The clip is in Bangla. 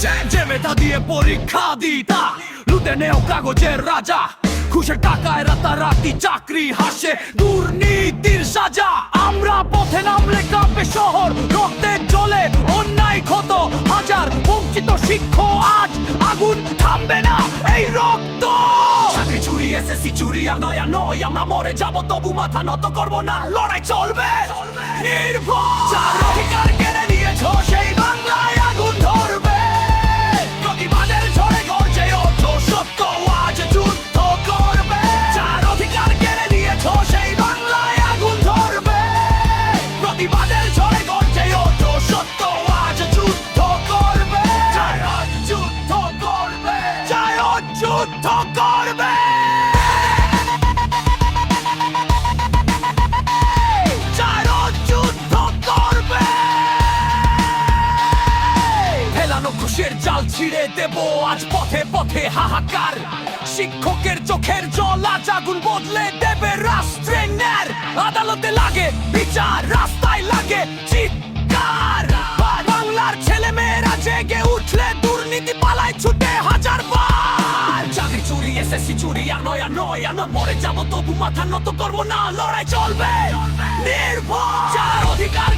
যে মেধা দিয়ে পরীক্ষা দিতা। লুটে নেও কাগজের রাজা খুশে টাকায় রাতারাতি চাকরি হাসে, দুর্নীতির সাজা। আমরা পথে নামলে কাঁপে শহর, রক্তে জ্বলে অন্যায় ক্ষত। হাজার বঞ্চিত শিক্ষক আজ আগুন থামবে না এই রক্ত। চাকরি চুরি, এসএসসি চুরি নয়া নয়, আমরা মরে যাব, তবু মাথা নত করব না, লড়াই চলবে। নির্ভয়, যার অধিকার কেড়ে নিয়েছ সেই ফেলানো জাল ছিঁড়ে দেব, আজ পথে পথে হাহাকার। শিক্ষকের চোখের জল আজ আগুন বদলে দেবে রাষ্ট্রের ন্যার। আদালতে লাগে, বিচার রাস্তায় লাগে, চিৎকার। বাংলার ছেলে মেয়েরা জেগে উঠলে দুর্নীতি পালায় ছুটে হাজার বার। চাকরি চুরি, এসএসসি চুরি আর মরে যাব, তবু মাথা নত করব না, লড়াই চলবে। নির্ভয় যার অধিকার